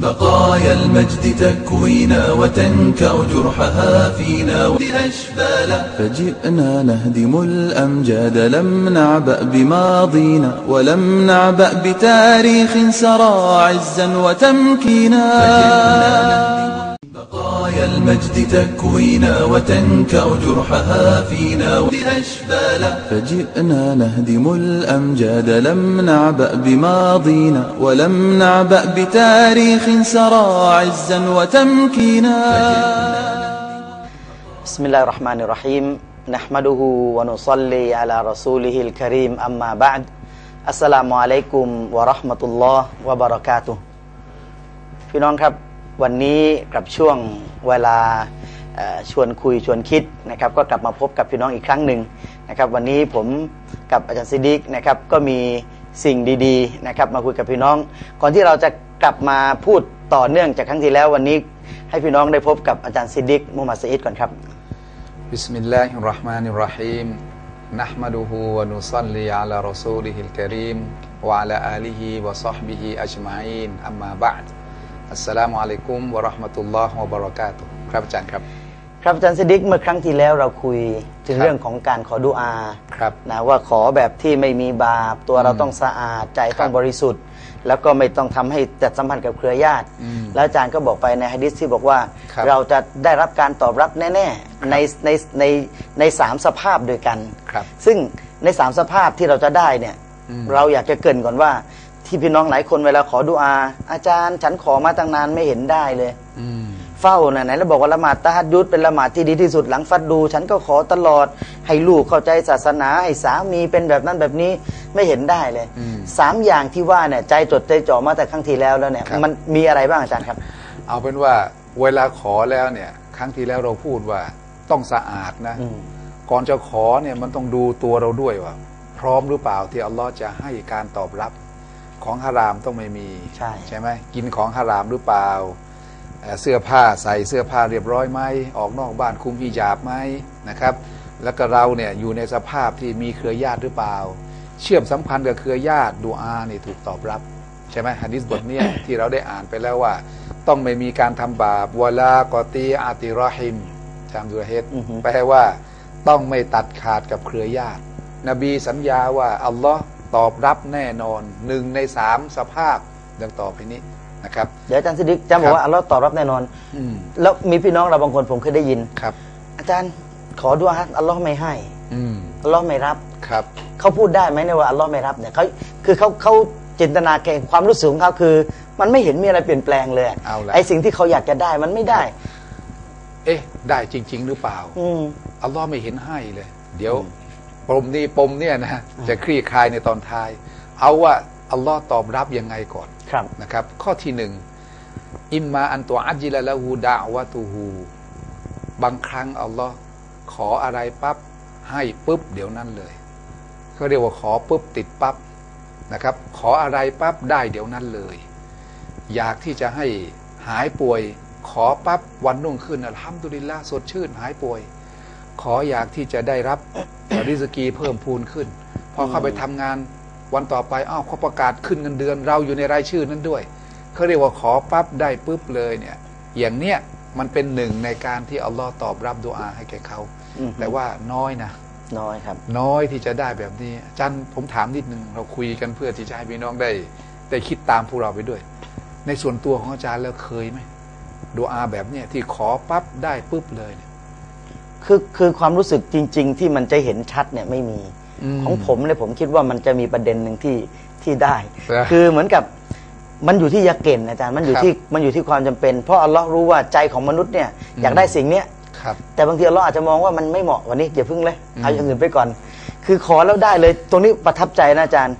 بقايا المجد تكوينا وتنكأ جرحها فينا أشبالا فجئنا نهدم الأمجاد لم نعبأ بماضينا ولم نعبأ بتاريخ سرى عزا وتمكينا. بقايا المجد تكوينا وتنكأ جرحها فينا أشبالا فجئنا نهدم الأمجاد لم نعبأ بماضينا ولم نعبأ بتاريخ سرى عزا وتمكينا بسم الله الرحمن الرحيم نحمده ونصلي على رسوله الكريم أما بعد السلام عليكم ورحمة الله وبركاته พี่น้องครับ วันนี้กับช่วงเวลาเอ่อชวนคุยชวนคิดนะครับก็กลับมาพบกับพี่น้องอีกครั้งหนึ่งนะครับวันนี้ผมกับอาจารย์ซิดดิกนะครับก็มีสิ่งดีๆนะครับมาคุยกับพี่น้อง ก่อนที่เราจะกลับมาพูดต่อเนื่องจากครั้งที่แล้ววันนี้ให้พี่น้องได้พบกับอาจารย์ซิดดิกมุฮัมมัดซะอิดก่อนครับ بسم الله الرحمن الرحيم نحمده ونصلي على رسوله الكريم وعلى آله وصحبه أجمعين أما بعد ัสสลามุอะลัยกุมวะราะห์มะตุลลอฮ์วะบะเราะกาตุครับอาจารย์ครับ ครับอาจารย์สดิกเมื่อครั้งที่แล้วเราคุยถึงรเรื่องของการขอดุอาครับนะว่าขอแบบที่ไม่มีบาป ตัวเราต้องสะอาดใจต้องบริสุทธิ์ แล้วก็ไม่ต้องทำให้จัดสัมพันธ์กับเครือญาติแล้วอาจารย์ก็บอกไปในฮะดิษที่บอกว่ารเราจะได้รับการตอบรับแน่ๆในในในในสามสภาพด้วยกัน ครับซึ่งในสามสภาพที่เราจะได้เนี่ยเราอยากจะเกรินก่อนว่า ที่พี่น้องหลายคนเวลาขอดุอา อาจารย์ฉันขอมาตั้งนานไม่เห็นได้เลย อืม เฝ้านะไหนแล้วบอกว่าละหมาดตะฮัดยุดเป็นละหมาดที่ดีที่สุดหลังฟัดดู ฉันก็ขอตลอดให้ลูกเข้าใจศาสนา ให้สามีเป็นแบบนั้นแบบนี้ไม่เห็นได้เลยอืมสามอย่างที่ว่าเนี่ยใจจดใจจ่อมาแต่ครั้งที่แล้วแล้วเนี่ย ครับ มันมีอะไรบ้างอาจารย์ครับ เอาเป็นว่าเวลาขอแล้วเนี่ย ครั้งที่แล้วเราพูดว่าต้องสะอาดนะ อืม ก่อนจะขอเนี่ยมันต้องดูตัวเราด้วยว่า พร้อมหรือเปล่าที่อัลลอฮ์จะให้การตอบรับ ของฮารามต้องไม่มีใช่ใช่ไหมกินของฮารามหรือเปล่าเอ่อเสื้อผ้าใส่เสื้อผ้าเรียบร้อยไหมออกนอกบ้านคุมฮิญาบไหมนะครับ แล้วก็เราเนี่ยอยู่ในสภาพที่มีเครือญาติหรือเปล่า เชื่อมสัมพันธ์กับเครือญาติดูอาเนี่ยถูกตอบรับใช่ไหมฮะดิษบทเนี้ยที่เราได้อ่านไปแล้วว่า ต้องไม่มีการทำบาปวะลากอตีอาติรอฮิมจำดูเฮดอือฮึแปลว่า ต้องไม่ตัดขาดกับเครือญาติ นบีสัญญาว่าอัลลอฮ์ ตอบรับแน่นอนหนึ่งในสามสภาพดังต่อไปนี้นะครับ เดี๋ยวอาจารย์สิดิกจะบอกว่าอัลลอฮ์ตอบรับแน่นอน อืมแล้วมีพี่น้องเราบางคนผมเคยได้ยิน ครับ อาจารย์ขอดุอาอัลลอฮ์ไม่ให้อืมอัลลอฮ์ไม่รับ ครับเขาพูดได้ไหมเนี่ยว่าอัลลอฮ์ไม่รับเนี่ยเขาคือเขาเขาจินตนาการความรู้สึกของเขาคือ มันไม่เห็นมีอะไรเปลี่ยนแปลงเลยเอาละ ไอสิ่งที่เขาอยากจะได้มันไม่ได้ เอ๊ะ ได้จริง ๆ หรือเปล่า อืม อัลลอฮ์ไม่เห็นให้เลย เดี๋ยว ปมนี้ปมเนี่ยนะจะคลี่คลายในตอนท้าย เอาว่าอัลลอฮ์ตอบรับยังไงก่อนครับนะครับ ข้อที่หนึ่งอิมมาอันตัวอัจจิละละหูดาวะตูหูบางครั้งอัลลอฮ์ขออะไรปั๊บให้ปุ๊บเดี๋ยวนั้นเลยเขาเรียกว่าขอปุ๊บติดปั๊บนะครับ ขออะไรปั๊บได้เดี๋ยวนั้นเลย อยากที่จะให้หายป่วย ขอปั๊บวันรุ่งขึ้นอัลฮัมดุลิลละสดชื่นหายป่วย ขออยากที่จะได้รับ ริสกีเพิ่มพูนขึ้น พอเข้าไปทำงานวันต่อไปอ้าวเขาประกาศขึ้นเงินเดือนเราอยู่ในรายชื่อนั้นด้วยเขาเรียกว่าขอปั๊บได้ปุ๊บเลยเนี่ย อย่างเนี้ยมันเป็นหนึ่งในการที่อัลลอฮ์ตอบรับดุอาให้แก่เขาอือฮึแต่ว่าน้อยนะ น้อยครับ น้อยที่จะได้แบบนี้อาจันผมถามนิดนึงเราคุยกันเพื่อที่จะให้พี่น้องได้ ได้คิดตามพวกเราไปด้วย ในส่วนตัวของอาจารย์แล้วเคยไหมดูอาแบบเนี้ยที่ขอปั๊บได้ปุ๊บเลยเนี่ย คือคือความรู้สึกจริง ๆ ที่มันจะเห็นชัดเนี่ยไม่มีอืมของผมเนี่ยผมคิดว่ามันจะมีประเด็นหนึ่งที่ที่ได้นะคือเหมือนกับมันอยู่ที่ยาเกณฑ์อาจารย์มันอยู่ครับที่มันอยู่ที่ความจำเป็น เพราะอัลลอฮ์รู้ว่าใจของมนุษย์เนี่ยอยากได้สิ่งเนี้ยครับแต่บางทีอัลลอฮ์อาจจะมองว่ามันไม่เหมาะกวันนี้อย่าพึ่งเลยเอาอืมอย่างอื่นไปก่อน คือขอแล้วได้เลยตรงนี้ประทับใจนะอาจารย์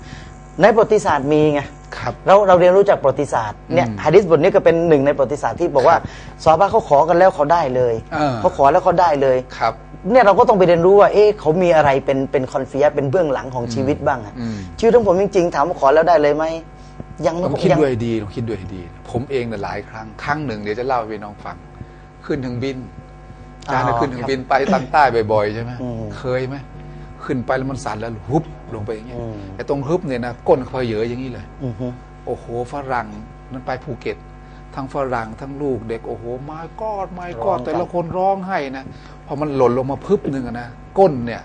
ในประวัติศาสตร์มีไง ครับเราเราเรียนรู้จากประวัติศาสตร์เนี่ยอืมฮะดิษบทนี้ก็เป็นหนึ่งในประวัติศาสตร์ที่บอกว่าครับซอฮาบะห์เขาขอกันแล้วเขาได้เลยเออ เขาขอแล้วเขาได้เลย ครับ เนี่ยเราก็ต้องไปเรียนรู้ว่า เอ๊ะเขามีอะไรเป็นเป็นคอนฟิยเป็นเบื้องหลังของชีวิตบ้างอะอืม ชีวิตของผมจริงๆ ถามว่าขอแล้วได้เลยไหม ยังไม่ต้องคิดยัง ด้วยให้ดีต้องคิดด้วยให้ดี ผมเองเนี่ยหลายครั้ง ครั้งหนึ่งเดี๋ยวจะเล่าให้พี่น้องฟัง ขึ้นถึงบินอาจารย์น่ะขึ้นถึงบินไปตั้งใต้บ่อยๆใช่ไหมอืม เคยไหมขึ้นไปแล้วมันสั่นแล้วฮุบ ลงไปอย่างเงี้ยอืมไอ้ตรงฮุบเนี่ยนะก้นเขาเหยอะอย่างนี้เลยอือฮึโอ้โหฝรั่งนั่นไปภูเก็ต ทั้งฝรั่งทั้งลูกเด็กโอ้โหไม้กอดไม้กอดร้องกันแต่ละคนร้องให้นะพอมันหล่นลงมาพึบหนึ่งอะนะก้นเนี่ย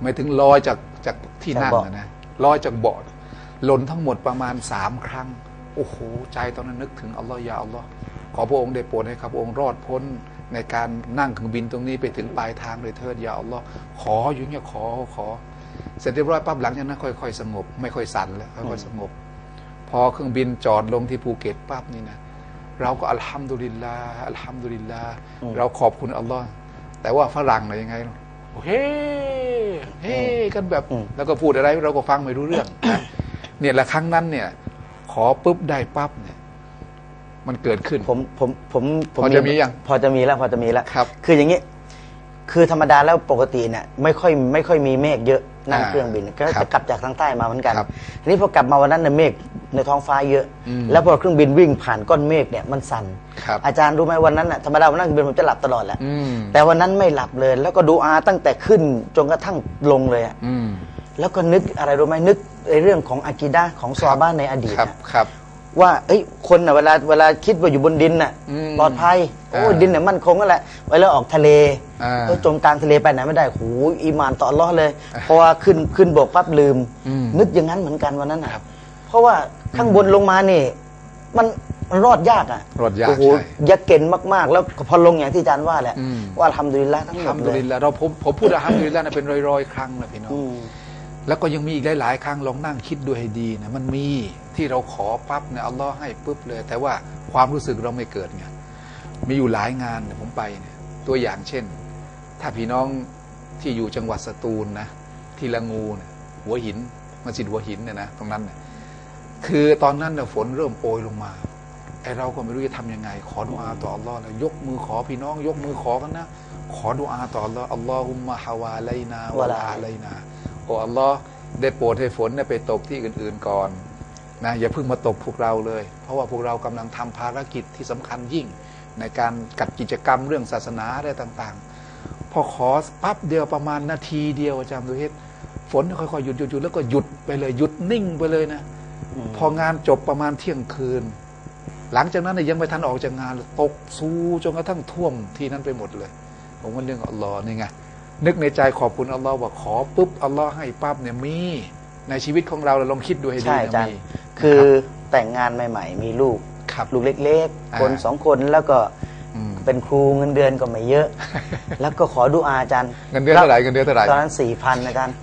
ไม่ถึงลอยจากจากที่นั่งอะนะลอยจากเบาะหล่นทั้งหมดประมาณสามครั้ง โอ้โห ใจตอนนั้นนึกถึงอัลลอฮ์ยาอัลลอฮ์ขอพระองค์ได้โปรดให้ข้าพระองค์รอดพ้นในการนั่งเครื่องบินตรงนี้ไปถึงปลายทางเลยเถิดยาอัลลอฮ์ขออยู่เนี่ยขอขอ เสร็จเรียบร้อยปั๊บหลังจากนั้นค่อยๆสงบ ไม่ค่อยสั่นแล้วค่อยๆสงบ พอเครื่องบินจอดลงที่ภูเก็ตปั๊บนี่นะเราก็อัลฮัมดุลิลลาห์อัลฮัมดุลิลลาห์เราขอบคุณอัลลอฮ์แต่ว่าฝรั่งน่ะยังไงเฮ้เฮ้กันแบบอืมแล้วก็พูดอะไรเราก็ฟังไม่รู้เรื่องนะเนี่ยแหละครั้งนั้นเนี่ย ขอปุ๊บได้ปั๊บเนี่ย มันเกิดขึ้นผมผมผมผพอจะมียังพอจะมีแล้วพอจะมีแล้วครับ คืออย่างนี้ คือธรรมดาแล้วปกติเนี่ยไม่ค่อยไม่ค่อยมีเมฆเยอะ นั่งอ่าเครื่องบินก็ครัจะบกลับจากทางใต้มาเหมือนกันครับทีนี้พอกลับมาวันนั้นเนี่ยเมฆในท้องฟ้าเยอะอืมแล้วพอเครื่องบินวิ่งผ่านก้อนเมฆเนี่ยมันสั่นครับอาจารย์รู้ไหมวันนั้นน่ะธรรมดาวันนั่งเครื่องบินผมจะหลับตลอดแหละอืมแต่วันนั้นไม่หลับเลย แล้วก็ดูอาตั้งแต่ขึ้นจนกระทั่งลงเลยอะอืมแล้วก็นึกอะไรรู้ไหมนึกในเรื่องของอากิดะห์ของซอฮาบ้านในอดีตครับอะครับ ว่าเอ้ยคนน่ะเวลาเวลาคิดว่าอยู่บนดินน่ะอืมปลอดภัยโอ้ยอ่าดินเนี่ยมั่นคงนั่นแหละเวลาออกทะเลอ่าเออจมกลางทะเลไปไหนไม่ได้โหอีหมานต่ออัลเลาะห์เลยเพราะว่าขึ้นขึ้นบกปั๊บลืม อืมนึกอย่างนั้นเหมือนกันวันนั้นน่ะครับเพราะว่าข้างบนลงมานี่ มันมันรอดยากอะรอดยากโอ้โหใช่ ยากเก่นมากๆ แล้วพอลงอย่างที่อาจารย์ว่าแหละอืมว่าทำดุลิลละทั้งหมอัลดฮัมเลดุย ลิลละเราผมผมพูดอัลฮัมดุลิลละนะเป็นร้อยๆครั้งนะพี่น้อง อืม แล้วก็ยังมีอีกหลาย ๆ ครั้งลองนั่งคิดดูให้ดีนะมันมีที่เราขอปั๊บเนี่ยอัลลอฮ์ให้ปุ๊บเลย แต่ว่าความรู้สึกเราไม่เกิดไงมีอยู่หลายงานผมไปเนี่ยตัวอย่างเช่น ถ้าพี่น้องที่อยู่จังหวัดสตูลนะที่ละงูเนี่ยหัวหินมัสยิดหัวหินเนี่ยนะตรงนั้นเนี่ยคือตอนนั้นเนี่ยฝนเริ่มโปรยลงมาไอเราก็ไม่รู้จะทำยังไง ขอดุอาต่ออัลลอฮ์เลยยกมือขอพี่น้อง ยกมือขอกันนะ ขอดุอาต่ออัลลอฮ์อัลลอฮุมมะฮาวาไลนาวะลาอะไลนา โอ้อัลลอฮ์ได้โปรดให้ฝนเนี่ยไปตกที่อื่น ๆก่อนนะอย่าเพิ่งมาตกพวกเราเลย เพราะว่าพวกเรากำลังทำภารกิจที่สำคัญยิ่ง ในการกัดกิจกรรมเรื่องศาสนาอะไรต่างๆ พอขอปั๊บเดียวประมาณนาทีเดียวอาจารย์ดูเฮ็ดฝนค่อยๆหยุดหยุดหยุดแล้วก็หยุดไปเลยหยุดนิ่งไปเลยนะพองานจบประมาณเที่ยงคืน หลังจากนั้นเนี่ยยังไม่ทันออกจากงานเลยตกซูจนกระทั่งท่วมที่นั้นไปหมดเลย ผมว่าเรื่องอัลลอฮ์นี่ไง นึกในใจขอบคุณอัลลอฮ์ว่าขอปุ๊บอัลลอฮ์ให้ปั๊บเนี่ยมี ในชีวิตของเราเราลองคิดดูให้ดีใช่นะอาจารย์มีคือแต่งงานใหม่ ๆ มีลูกครับลูกเล็กอ่าๆคนสองคนแล้วก็อืมเป็นครูเงินเดือนก็ไม่เยอะ แล้วก็ขอดูอาอาจารย์เงินเดือนเท่าไหร่เงินเดือนเท่าไหร่ตอนนั้นสี่พันอาจารย์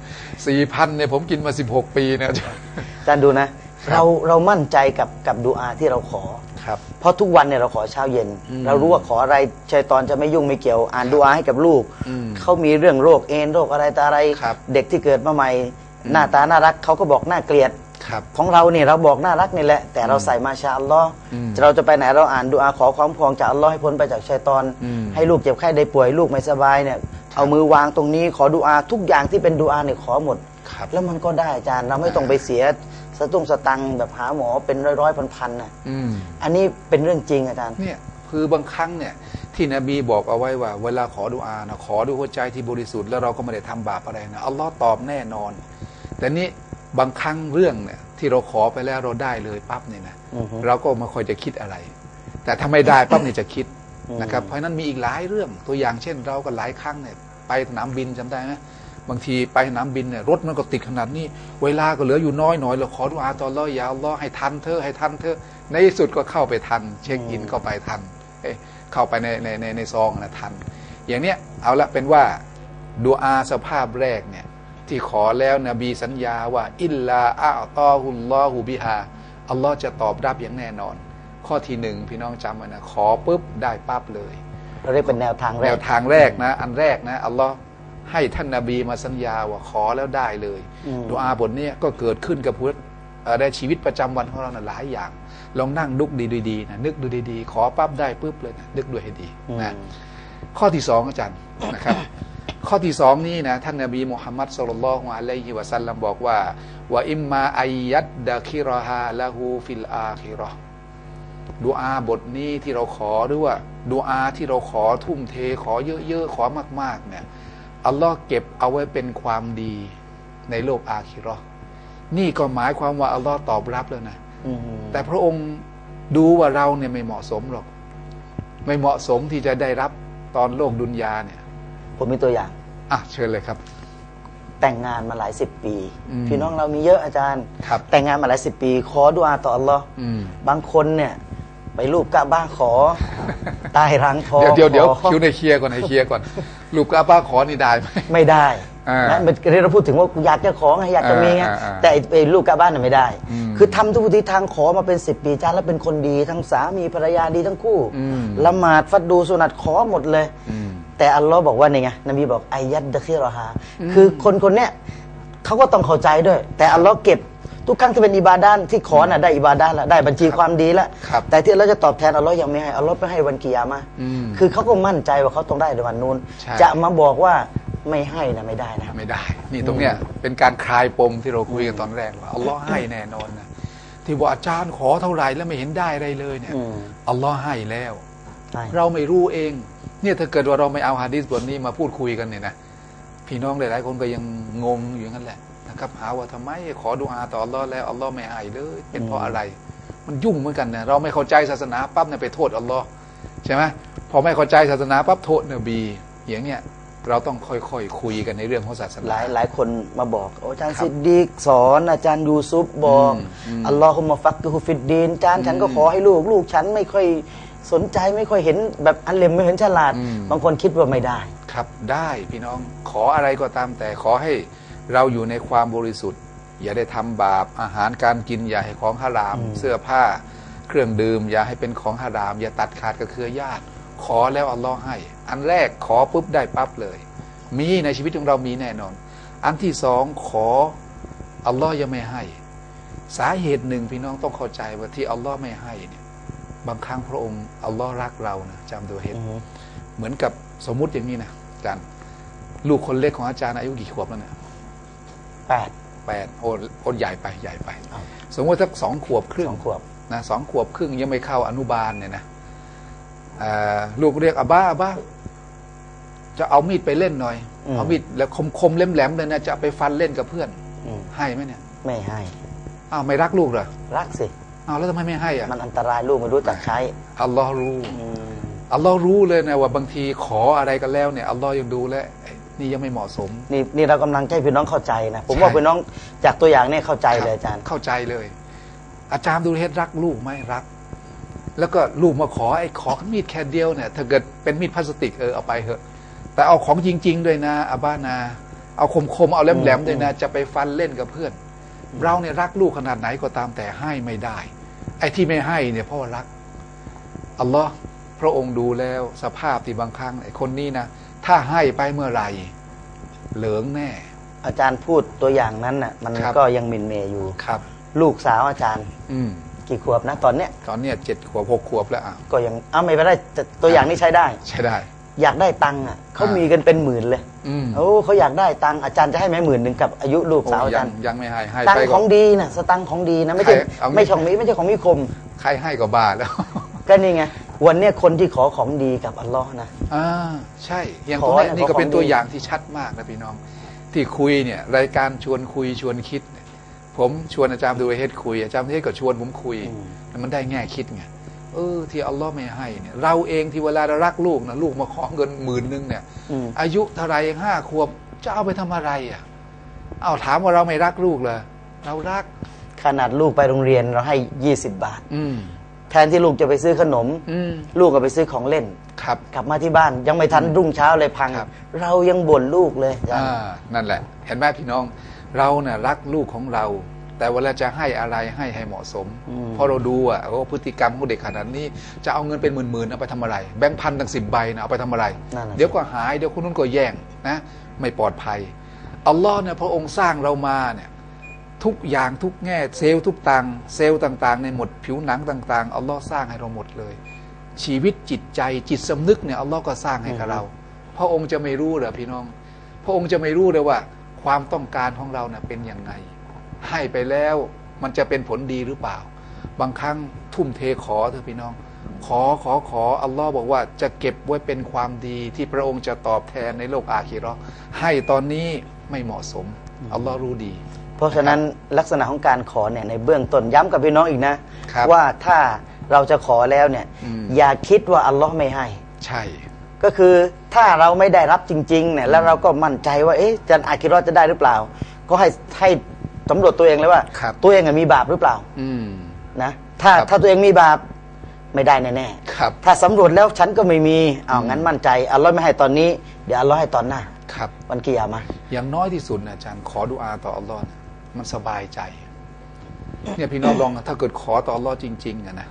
สี่พันเนี่ยผมกินมาสิบหกปีนะอาจารย์ อาจารย์ดูนะ เราเรามั่นใจกับกับดูอาที่เราขอ ครับ เพราะทุกวันเนี่ยเราขอเช้าเย็นอืมเรารู้ว่าขออะไรชัยตอนจะไม่ยุ่งไม่เกี่ยวอ่านดูอาให้กับลูกอืมเขามีเรื่องโรคเอนโรคอะไรตาอะไรครับเด็กที่เกิดมาใหม่ หน้าตาน่ารักเขาก็บอกน่าเกลียดครับของเราเนี่ยเราบอกน่ารักนี่แหละ แต่เราใส่มาชาอัลลอฮ์อืมเราจะไปไหนเราอ่านดูอาขอความพองจากอัลลอฮ์ให้พ้นไปจากชัยตอนอืมให้ลูกเจ็บไข้ได้ป่วยลูกไม่สบายเนี่ยเอามือวางตรงนี้ขอดูอาทุกอย่างที่เป็นดูอาเนี่ยขอหมดครับแล้วมันก็ได้อาจารย์เราไม่ต้องไปเสีย สตุ้งสตังค์แบบหาหมอเป็นร้อยร้อยพันพันๆนะอืมอันนี้เป็นเรื่องจริงอาจารย์ เนี่ยคือบางครั้งเนี่ย ที่นบีบอกเอาไว้ว่า เวลาขอดุอานะขอด้วยหัวใจที่บริสุทธิ์แล้วเราก็ไม่ได้ทำบาปอะไรนะอัลลอฮ์ตอบแน่นอน แต่นี่บางครั้งเรื่องเนี่ยที่เราขอไปแล้วเราได้เลยปั๊บเนี่ยนะอือฮึ เราก็ไม่ค่อยจะคิดอะไร แต่ถ้าไม่ได้ปั๊บเนี่ยจะคิดอืมนะครับเพราะฉะนั้นมีอีกหลายเรื่องตัวอย่างเช่น เราก็หลายครั้งเนี่ยไปสนามบินจำได้ไหม บางทีไปสนามบินเนี่ยรถมันก็ติดขนาดนี้ เวลาก็เหลืออยู่น้อยหน่อยเราขอดุอาตอนรอยาอัลลอให้ทันเธอให้ทันเธอในที่สุดก็เข้าไปทัน เช็คอินเข้าไปทันเอเข้าไปในในในในซองนะทัน อย่างเนี้ยเอาละเป็นว่าดูอาสภาพแรกเนี่ยที่ขอแล้วนบีสัญญาว่า อิลลาอัลตอฮุลลอฮุบิฮาอัลลอฮ์จะตอบรับอย่างแน่นอน ข้อที่หนึ่งพี่น้องจำไว้นะขอปุ๊บได้ปั๊บเลยเราเรียกเป็นแนวทางแรแนวทางแรกนะ อันแรกนะอัลลอฮ์ ให้ท่านนาบีมาสัญญาว่าขอแล้วได้เลยอืมดูอาบทเนี้ยก็เกิดขึ้นกับพุทธเอ่อในชีวิตประจำวันของเรานะหลายอย่าง ลองนั่งนึกดีๆนะนึกดูดีๆ ขอปั๊บได้ปุ๊บเลยนะนึกด้วยให้ดีนะอืมข้อที่สองอาจารย์นะครับ ข้อที่สองนี่นะท่านนบีมุฮัมมัดสุลลัลลอฮุอะลัยฮิวะสัลลัมบอกว่าว่าอิมมาอายัดดะคิรอฮาละฮูฟิลอาคิรอห์ดูอาบทนี้ที่เราขอหรือว่าดูอาที่เราขอทุ่มเทขอเยอะๆขอมากๆเนี่ย อัลลอฮ์เก็บเอาไว้เป็นความดีในโลกอาคิเราะห์นี่ก็หมายความว่าอัลลอฮ์ตอบรับแล้วนะอืมแต่พระองค์ดูว่าเราเนี่ยไม่เหมาะสมหรอก ไม่เหมาะสมที่จะได้รับตอนโลกดุนยาเนี่ย ผมมีตัวอย่างอะเชิญเลยครับ แต่งงานมาหลายสิบปีอืมพี่น้องเรามีเยอะอาจารย์ครับแต่งงานมาหลายสิบปี ขอดุอาต่ออัลลอฮ์อืมบางคนเนี่ยไป รูปกะบ้าขอ ใต้รังทองเดี๋ยวเดี๋ยวเดี๋ยวขอคิวในเคลียร์ก่อนให้เคลียร์ก่อนลูกกาป้าขอนี่ได้ไหม ไม่ได้อ่านะมันเราพูดถึงว่ากูอยากจะขอไงอยากจะมีไงอ่าอ่าอ่าแต่ไอ้ไอ้ลูกกะบ้านน่ะไม่ได้ อืมคือทำทุกวิธีทางขอมาเป็นสิบปีอาจารย์แล้วเป็นคนดีทั้งสามีภรรยาดีทั้งคู่อืม ละหมาดฟัดดูสุนัตขอหมดเลย อืม แต่อัลลอฮ์บอกว่านี่ไงนบีบอกอายัดดะคิรอฮาคือคนคนเนี้ยเขาก็ต้องเข้าใจด้วย แต่อัลลอฮ์เก็บ ทุกครั้งที่เป็นอิบาดานที่ขอน่ะได้อิบาดานแล้วได้บัญชีความดีแล้วครับแต่ที่เราจะตอบแทนอัลลอฮ์ยังไม่ให้อัลลอฮ์ไม่ให้วันกิยามะห์อืมคือเขาก็มั่นใจว่าเขาต้องได้ในวันนู้นใช่จะมาบอกว่าไม่ให้นะไม่ได้นะไม่ได้ นี่ตรงเนี้ยเป็นการคลายปมที่เราคุยกันตอนแรกว่าอัลลอฮ์ให้แน่นอนนะที่บอกอาจารย์ขอเท่าไหร่แล้วไม่เห็นได้อะไรเลยเนี่ยอืมอัลลอฮ์ให้แล้วใช่เราไม่รู้เอง เนี่ยถ้าเกิดว่าเราไม่เอาฮะดีษบทนี้มาพูดคุยกันเนี่ยนะพี่น้องหลายๆคนก็ยังงงอยู่อย่างนั้นแหละ นะครับหาว่าทำไมขอดุอาต่ออัลลอฮ์แล้วอัลลอฮ์ไม่ให้เลย เป็นเพราะอะไร มันยุ่งเหมือนกันนะเราไม่เข้าใจศาสนาปั๊บเนี่ยไปโทษอัลลอฮ์ใช่ไหมพอไม่เข้าใจศาสนาปั๊บโทษนบีอย่างเนี้ยเราต้องค่อยๆคุยกันในเรื่องของศาสหนาลายหลายคนมาบอกโอ้อาจารย์ครับซิดดีกสอนอาจารย์ยูซุปบอกอืมอืมอัลลอฮุมะฟักกุฮุฟิดดีนอาจารย์ฉันก็ขอให้ลูกลูกฉันไม่ค่อยสนใจไม่ค่อยเห็นแบบอันเลมไม่เห็นฉลาดอืมบางคนคิดว่าไม่ได้ ครับได้พี่น้องขออะไรก็ตามแต่ขอให้ เราอยู่ในความบริสุทธิ์ อย่าได้ทำบาปอาหารการกินอย่าให้ของฮาราม เสื้อผ้า เครื่องดื่ม อย่าให้เป็นของฮาราม อย่าตัดขาดกับเครือญาติ ขอแล้วอัลลอฮ์ให้ อันแรกขอปุ๊บได้ปั๊บเลย มีในชีวิตของเรามีแน่นอน อันที่สองขออัลลอฮ์ยังไม่ให้ สาเหตุหนึ่งพี่น้องต้องเข้าใจว่าที่อัลลอฮ์ไม่ให้เนี่ยบางครั้งพระองค์อัลลอฮ์รักเรานะจำตัวเห็นเหมือนกับสมมุติอย่างนี้นะอาจารย์ลูกคนเล็กของอาจารย์อายุกี่ขวบแล้วเนี่ย แปดแปดโอ้โอ้ใหญ่ไปใหญ่ไป อ้าว สมมติสักสองขวบครึ่งสองขวบ นะสองขวบครึ่งยังไม่เข้าอนุบาลเนี่ยนะเอ่อลูกเรียกอาบ้าอาบ้า จะเอามีดไปเล่นหน่อย อืม เอามีดแล้วคมๆแหลมๆเลยนะจะเอาไปฟันเล่นกับเพื่อน อืมให้ไหมเนี่ยไม่ให้ อ้าวไม่รักลูกเหรอรักสิ อ้าวแล้วทำไมไม่ให้อะมันอันตรายลูกไม่รู้จักใช้อัลลอฮ์รู้ อืม อัลลอฮ์รู้เลยนะว่าบางทีขออะไรกันแล้วเนี่ยอัลลอฮ์ยังดูแลวไอ้ นี่ยังไม่เหมาะสม นี่นี่เรากำลังให้พี่น้องเข้าใจนะ ผมใช่ว่าพี่น้องจากตัวอย่างเนี่ยเข้าใจเลยอาจารย์เข้าใจเลย อาจารย์ดูเฮดรักลูกไหมรัก แล้วก็ลูกมาขอไอ้ขอมีดแค่เดียวเนี่ยถ้าเกิดเป็นมีดพลาสติกเออเอาไปเถอะ แต่เอาของจริง ๆ ด้วยนะอาบ้านา เอาคมๆเอาแหลมๆด้วยนะ จะไปฟันเล่นกับเพื่อน เราเนี่ยรักลูกขนาดไหนก็ตามแต่ให้ไม่ได้ ไอ้ที่ไม่ให้เนี่ยเพราะว่ารักอัลลอฮ์ พระองค์ดูแล้วสภาพที่บางครั้งไอ้คนนี้นะถ้าให้ไปเมื่อไหร่เหลืองแน่ อาจารย์พูดตัวอย่างนั้นน่ะ มันครับ ก็ยังหมินเมย์อยู่ ครับ ลูกสาวอาจารย์ อืมกี่ขวบนะตอนเนี้ยตอนเนี้ยเจ็ดขวบหกขวบแล้วอะก็ยังอ้าไม่เป็นได้แต่ตัวอย่างนี้ใช้ได้ ใช่ได้ อยากได้ตังค์อะเขาอ่ามีมีกันเป็นหมื่นเลยอืมโอ้เขาอยากได้ตังค์อาจารย์จะให้ไหมหมื่นหนึ่งกับอายุลูกโอ้สาวอายัจางรย์ยังไม่ให้ให้ตังไปค์ขก็ องดีนะสตังค์ของดีนะไม่ใช่ใครเอางี้ ไม่ใช่ของมีไม่ใช่ของมีคม ใครให้ก็บ้าแล้ว ก็นี่ไง วันเนี้ยคนที่ขอของดีกับอัลลอฮ์นะ อ่าใช่ อย่างขตรองนี้เนี่ยนี่ก็เป็นขอของตัวดีอย่างที่ชัดมากนะพี่น้อง ที่คุยเนี่ย รายการชวนคุยชวนคิดเนี่ยผมชวนอาจารย์ดูเฮดคุย อาจารย์ดูเฮดก็ชวนผมคุยมันได้แง่คิดไงเออ ที่อัลลอฮ์ไม่ให้เนี่ย เราเองที่เวลาเรารักลูกนะลูกมาขอเงินหมื่นนึงเนี่ย อืม อายุเท่าไหรห้าขวบจะเอาไปทำอะไรอะเอาถามว่าเราไม่รักลูกเหรอเรารัก ขนาดลูกไปโรงเรียนเราให้ยี่สิบบาท อืม แทนที่ลูกจะไปซื้อขนมอืมลูกก็ไปซื้อของเล่น ครับ กลับมาที่บ้านยังไม่ทันรุ่งเช้าเลยพัง ครับ เรายังบ่นลูกเลยอาจารย์อ่านั่นแหละ เห็นไหมพี่น้อง เราเนี่ยรักลูกของเรา แต่เวลาจะให้อะไรให้ให้เหมาะสมอืมเพราะเราดูอะโอ้พฤติกรรมของเด็กขนาดนี้ จะเอาเงินเป็นหมื่นๆเอาไปทำอะไร แบงค์พันตั้งสิบใบนะเอาไปทำอะไร นั่นน่ะ เดี๋ยวก็หายเดี๋ยวคนนู้นก็แย่งนะ ไม่ปลอดภัย อัลลอฮ์เนี่ยพระองค์สร้างเรามาเนี่ย ทุกอย่างทุกแง่เซลล์ทุกต่าง เซลล์ต่าง ๆ ในหมดผิวหนังต่าง ๆ อัลลอฮ์สร้างให้เราหมดเลย ชีวิตจิตใจจิตสำนึกเนี่ยอัลลอฮ์ก็สร้างให้กับเรา พระองค์จะไม่รู้เหรอพี่น้อง พระองค์จะไม่รู้เลยว่า ความต้องการของเราเน่ะเป็นยังไง ให้ไปแล้วมันจะเป็นผลดีหรือเปล่า บางครั้งทุ่มเทขอเถอะพี่น้อง ขอขอขออัลลอฮ์บอกว่าจะเก็บไว้เป็นความดีที่พระองค์จะตอบแทนในโลกอาคีเราะห์ให้ตอนนี้ไม่เหมาะสมอัลลอฮ์รู้ดี เพราะฉะนั้นลักษณะของการขอเนี่ยในเบื้องต้นย้ำกับพี่น้องอีกนะ ครับว่าถ้าเราจะขอแล้วเนี่ยอืม อย่าคิดว่าอัลลอฮ์ไม่ให้ ใช่ ก็คือถ้าเราไม่ได้รับจริงๆเนี่ยแล้วเราก็มั่นใจว่าเอ๊ะจะอาคิรอดจะได้หรือเปล่า ก็ให้ให้สำรวจตัวเองเลยว่า ครับ ตัวเองอะมีบาปหรือเปล่าอืม นะถ้าครับ ถ้าตัวเองมีบาปไม่ได้แน่ครับ ๆถ้าสำรวจแล้วฉันก็ไม่มีเอางั้นมั่นใจอัลลอฮ์ไม่ให้ตอนนี้ เดี๋ยวอัลลอฮ์ให้ตอนหน้า ครับ วันกิยามะห์ อย่างน้อยที่สุดนะอาจารย์ขอดุอาต่ออัลลอฮ์นะ มันสบายใจเนี่ยพี่น้องลองถ้าเกิดขอต่ออัลลอฮ์จริงๆอะนะ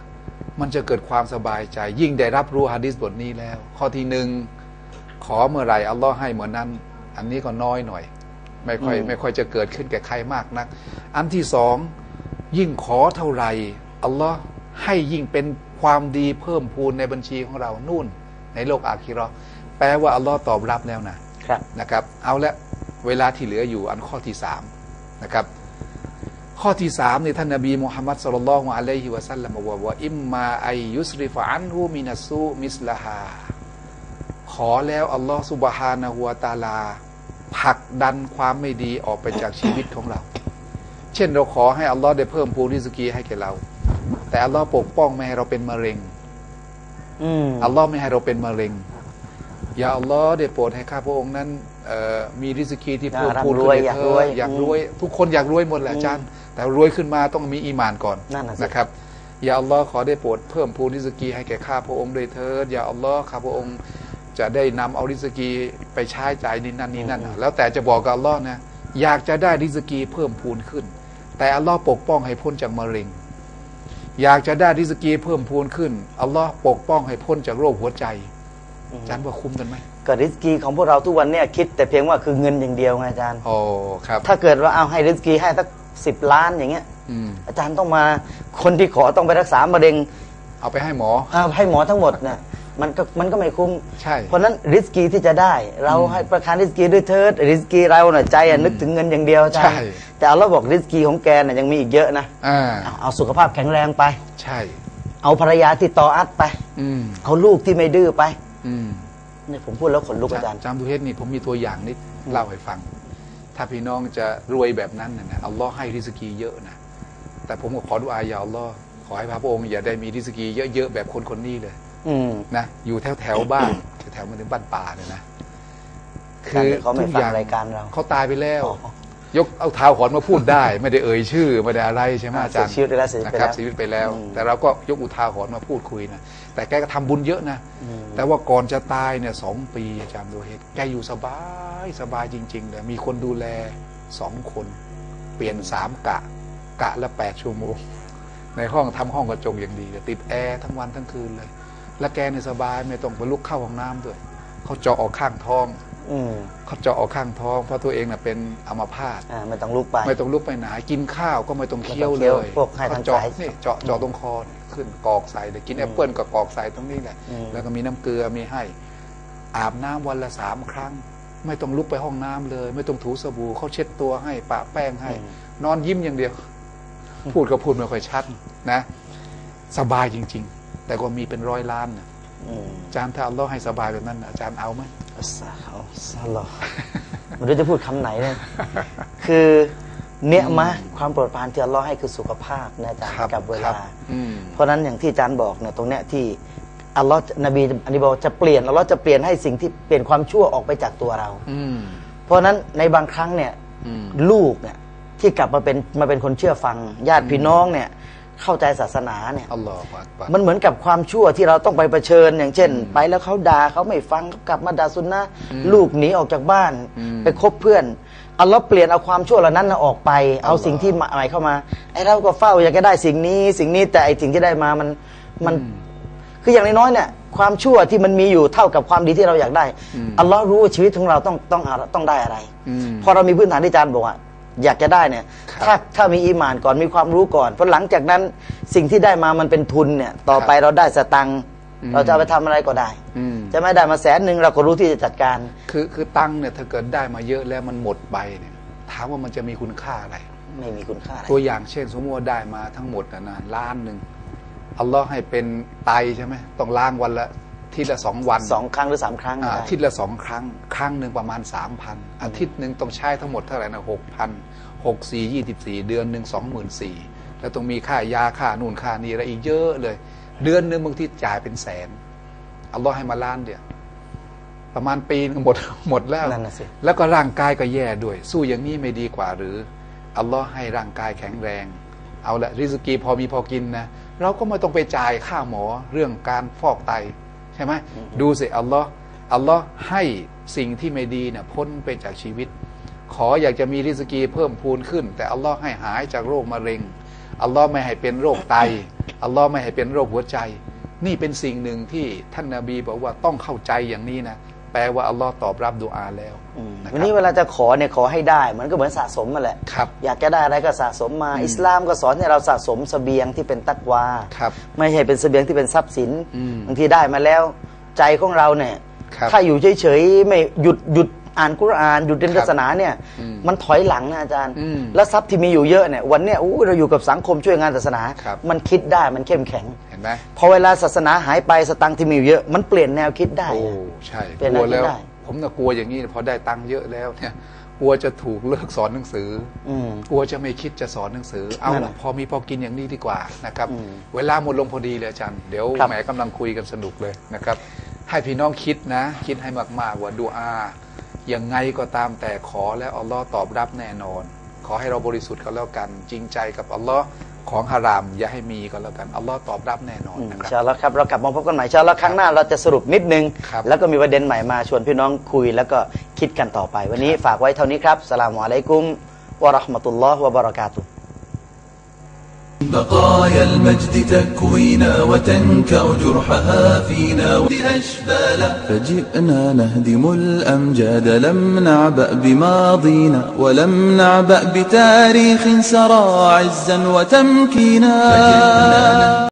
มันจะเกิดความสบายใจ ยิ่งได้รับรู้ฮะดิษบทนี้แล้ว ข้อที่หนึ่งขอเมื่อไหร่อัลลอฮ์ให้เหมือนนั้น อันนี้ก็น้อยหน่อย ไม่ค่อยอืมไม่ค่อยจะเกิดขึ้นแก่ใครมากนัก อันที่สองยิ่งขอเท่าไหร่อัลลอฮ์ให้ยิ่งเป็นความดีเพิ่มพูนในบัญชีของเรานู่น ในโลกอาคิเราะห์แปลว่าอัลลอฮ์ตอบรับแล้วนะครับนะครับ เอาละเวลาที่เหลืออยู่อันข้อที่สาม นะครับ ข้อที่สามนี่ท่านนบีมุฮัมมัดสุลลัลลอฮุอะลัยฮิวะสัลลัมบอกว่าว่าอิมมาไอยุสริฟะอันฮูมินัสซูมิสลาฮาขอแล้วอัลลอฮ์สุบฮานะฮูวะตาลาผลักดันความไม่ดีออกไปจากชีวิตของเรา เช่นเราขอให้อัลลอฮ์ได้เพิ่มพูนริสกีให้แก่เรา แต่อัลลอฮ์ปกป้องไม่ให้เราเป็นมะเร็งอืมอัลลอฮ์ไม่ให้เราเป็นมะเร็ง อย่าอัลลอฮ์ได้โปรดให้ข้าพระองค์นั้นเอ่อมีริสกีที่เพิ่มร่ำพูนรวยขึ้นอยากเถิรวยดอยากรวย ทุกคนอยากรวยหมดแหละอาจารย์ แต่รวยขึ้นมาต้องมีอีหมานก่อนนั่นน่ะสินะครับอย่าอัลลอฮ์ขอได้โปรดเพิ่มพูนริสกีให้แก่ข้าพระองค์ด้วยเถิดอย่าอัลลอฮ์ข้าพระองค์จะได้นำเอาริสกีไปใช้จ่ายนี่นั่นนี่นั่น แล้วแต่จะบอกกับอัลลอฮ์นะอยากจะได้ริสกีเพิ่มพูนขึ้น แต่อัลลอฮ์ปกป้องให้พ้นจากมะเร็ง อยากจะได้ริสกีเพิ่มพูนขึ้นอัลลอฮ์ปกป้องให้พ้นจากโรคหัวใจ อาจารย์ว่าคุ้มกันไหมก็ริสกีของพวกเราทุกวันเนี่ยคิดแต่เพียงว่าคือเงินอย่างเดียวไงอาจารย์โอ้ครับ ถ้าเกิดว่าเอาให้ริสกีให้สักสิบล้านอย่างเงี้ยอืมอาจารย์ต้องมาคนที่ขอต้องไปรักษามะเร็ง เอาไปให้หมอเอาให้หมอทั้งหมดเนี่ยมันก็มันก็ไม่คุ้มใช่เพราะฉะนั้นริสกีที่จะได้ เราให้ประทานริสกีด้วยเถิดริสกีเราน่ะใจอะนึกถึงเงินอย่างเดียวอาจารใช่ย์แต่เราบอกริสกีของแกน่ะยังมีอีกเยอะนะอ่าเอาเอาสุขภาพแข็งแรงไป ใช่ เอาภรรยาที่ต่ออัดไปอืมเอาลูกที่ไม่ดื้อไป อืมเนี่ยผมพูดแล้วขนลุกอาจารย์จำดูเฮดนี่ผมมีตัวอย่างนิดเล่าให้ฟัง ถ้าพี่น้องจะรวยแบบนั้นนะนะอัลลอฮ์ให้ริสกีเยอะนะแต่ผมก็ขอดุอายาอัลลอฮ์ขอให้พระองค์อย่าได้มีริสกีเยอะๆแบบคนคนนี้เลยอืมนะอยู่แถวแถวๆบ้านแถวๆมาถึงบ้านป่าเนี่ยนะการที่เขาไม่ทุฟังอย่รายการเราเขาตายไปแล้วอ๋อยกเอาเท้าขอนมาพูดได้ ไม่ได้เอ่ยชื่อไม่ได้อะไรใช่ไหมอ่าอาจารย์เสียชีวิตไปแล้วเสียชีวิตไปนะครับแล้วเสียชีวิตไปแล้วอืมแต่เราก็ยกอุทาหรณ์มาพูดคุยนะ แต่แกก็ทำบุญเยอะนะ แต่ว่าก่อนจะตายเนี่ยสองปีอาจารย์ดูเหตุแกอยู่สบายสบายจริงๆเลยมีคนดูแลสองคน เปลี่ยนสามกะ กะละแปดชั่วโมง ในห้องทำห้องกระจกอย่างดีเลยติดแอร์ทั้งวันทั้งคืนเลย แล้วแกเนี่ยสบายไม่ต้องไปลุกเข้าห้องน้ำด้วย เขาเจาะออกข้างท้องอืมเขาเจาะออกข้างท้อง เพราะตัวเองน่ะเป็นอัมพาตอ่าไม่ต้องลุกไป ไม่ต้องลุกไปไหนกินข้าวก็ไม่ต้องเคี้ยวไม่เลต้องเคี้ยวยพวกให้ทางเจาะสายนี่เจาะเจาะตรงคอเนี่ยขึ้นกรอกใส่เดี๋ยวกินแอปเปิลก็กรอกใส่ตรงนี้แหละอืม แล้วก็มีน้ำเกลือมีให้ อาบน้ำวันละสามครั้ง ไม่ต้องลุกไปห้องน้ำเลย ไม่ต้องถูสบู่เขาเช็ดตัวให้ปะแป้งให้ นอนยิ้มอย่างเดียว พูดก็พูดไม่ค่อยชัดนะ สบายจริง ๆ แต่ก็มีเป็นร้อยล้านนะ อืมอาจารย์ถ้าอัลลอฮ์ให้สบายแบบนั้นน่ะอาจารย์เอาไหมอัสซาอัลซาลอฮ์ไม่รู้จะพูดคำไหนเนี่ยคือเนี่ยมะความโปรดปรานที่อัลลอฮ์ให้คือสุขภาพนะอาจารย์ครับกับเวครัลาบอืมเพราะฉะนั้นอย่างที่อาจารย์บอกเนี่ยตรงเนี้ยที่อัลลอฮ์นบีอันนี้บอกจะเปลี่ยนอัลลอฮ์จะเปลี่ยนให้สิ่งที่เปลี่ยนความชั่วออกไปจากตัวเราอืมเพราะฉะนั้นในบางครั้งเนี่ยอืมลูกเนี่ยที่กลับมาเป็นมาเป็นคนเชื่อฟัง ญาติพี่น้องเนี่ย เข้าใจศาสนาเนี่ยอัลลอฮฺอักบัรมันเหมือนกับความชั่วที่เราต้องไปเผชิญ อย่างเช่น ไปแล้วเขาด่าเขาไม่ฟังเขากลับมาด่าซุนนะลูกหนีออกจากบ้านอืมไปคบเพื่อนอัลลอฮ์เปลี่ยนเอาความชั่วเหล่านั้นน่ะออกไป เอาสิ่งที่ใหม่เข้ามาไอ้เราก็เฝ้าอยากจะได้สิ่งนี้สิ่งนี้แต่ไอ้สิ่งที่ได้มามันมันคืออย่างน้อยๆเนี่ยความชั่วที่มันมีอยู่เท่ากับความดีที่เราอยากได้อืมอัลลอฮ์รู้ว่าชีวิตของเราต้องต้องเอาต้องได้อะไรอืมพอเรามีพื้นฐานที่อาจารย์บอกว่า อยากจะได้เนี่ยครับถ้าถ้ามีอีหมานก่อนมีความรู้ก่อน เพราะหลังจากนั้นสิ่งที่ได้มามันเป็นทุนเนี่ยต่อไปเราได้สตังค์อืมเราจะเอาไปทำอะไรก็ได้อืมจะไม่ได้มาแสนหนึ่งเราก็รู้ที่จะจัดการ คือคือตังค์เนี่ยถ้าเกิดได้มาเยอะแล้วมันหมดไปเนี่ยถามว่ามันจะมีคุณค่าอะไร ไม่มีคุณค่าอะไรตัวอย่างเช่น สมมติว่าได้มาทั้งหมดนะนะล้านหนึ่งอัลลอฮ์ให้เป็นไตใช่ไหมต้องล้างวันละ ทีละสองวันสองครั้งหรือสามครั้งอ่าได้อาทิตย์ละสองครั้ง ครั้งหนึ่งประมาณสามพันอาทิตย์หนึ่งต้องใช้ทั้งหมดเท่าไหร่นะหกพันหกสี่ยี่สิบสี่เดือนหนึ่งสองหมื่นสี่แล้วต้องมีค่ายาค่านู่นค่านี่อะไรอีกเยอะเลย เดือนหนึ่งบางทีจ่ายเป็นแสนอัลลอฮ์ให้มาล้านเดียวประมาณปีนึงหมดหมดแล้วนั่นน่ะสิแล้วก็ร่างกายก็แย่ด้วย สู้อย่างนี้ไม่ดีกว่าหรืออัลลอฮ์ให้ร่างกายแข็งแรง เอาละริสกีพอมีพอกินนะเราก็ไม่ต้องไปจ่ายค่าหมอเรื่องการฟอกไตใช่ไหมดูสิอัลลอฮ์อัลลอฮ์ให้สิ่งที่ไม่ดีเนี่ยพ้นไปจากชีวิต ขออยากจะมีริสกีเพิ่มพูนขึ้น แต่อัลลอฮ์ให้หายจากโรคมะเร็งอัลลอฮ์ไม่ให้เป็นโรคไตอัลลอฮ์ไม่ให้เป็นโรคหัวใจ นี่เป็นสิ่งหนึ่งที่ท่านนาบีบอกว่าต้องเข้าใจอย่างนี้นะ แปลว่าอัลลอฮ์ตอบรับดุอาแล้วอืมนะควันรับนี้เวลาจะขอเนี่ยขอให้ได้มันก็เหมือนสะสมมาแหละ ครับ อยากจะได้อะไรก็สะสมมาอิสลามก็สอนให้เราสะสมเสบียงที่เป็นตักวาครับไม่ใช่เป็นเสบียงที่เป็นทรัพย์สินอืมบางทีได้มาแล้ว ใจของเราเนี่ย ครับ ถ้าอยู่เฉยๆไม่หยุดหยุด อ่านกุรอานหยุดเรียนครับศาสนาเนี่ยอืมมันถอยหลังนะอาจารย์อืมแล้วทรัพย์ที่มีอยู่เยอะเนี่ยวันเนี้ยอู้เราอยู่กับสังคมช่วยงานศาสนาครับมันคิดได้มันเข้มแข็งเห็นไหมพอเวลาศาสนาหายไปสตังค์ที่มีอยู่เยอะ มันเปลี่ยนแนวคิดได้โอ้อะใช่เป็นกลัวแล้วอะไรที่ได้ผมน่ะกลัวอย่างนี้พอได้ตังค์เยอะแล้วเนี่ยกลัวจะถูกเลิกสอนหนังสือออืมกลัวจะไม่คิดจะสอนหนังสือ เอานั่นแหละละพอมีพอกินอย่างนี้ดีกว่านะครับอืมเวลาหมดลงพอดีเลยอาจารย์ เดี๋ยวครับแหมกำลังคุยกันสนุกเลยนะครับ ให้พี่น้องคิดนะ คิดให้มากๆว่าดูอาอ ย่างไงก็ตามแต่ขอแล้วอัลลอฮ์ตอบรับแน่นอน ขอให้เราบริสุทธิ์ก็แล้วกัน จริงใจกับอัลลอฮ์ของฮาราม อย่าให้มีก็แล้วกันอัลลอฮ์ตอบรับแน่นอนอืมนะอินคชารับอัลลอฮ์ครับเรากลับมาพบกันใหม่อินชาอัลลอฮ์ครั้งหน้าเราจะสรุปนิดนึงครับแล้วก็มีประเด็นใหม่มาชวนพี่น้องคุยแล้วก็คิดกันต่อไป วันนี้ฝากไว้เท่านี้ครับสลามอะลัยกุมวะเราะห์มะตุลลอฮ์วะบะเราะกาตุฮ์ بقايا المجد تكوينا وتنكأ جرحها فينا أشبالا فجئنا نهدم الأمجاد لم نعبأ بماضينا ولم نعبأ بتاريخ سرى عزا وتمكينا.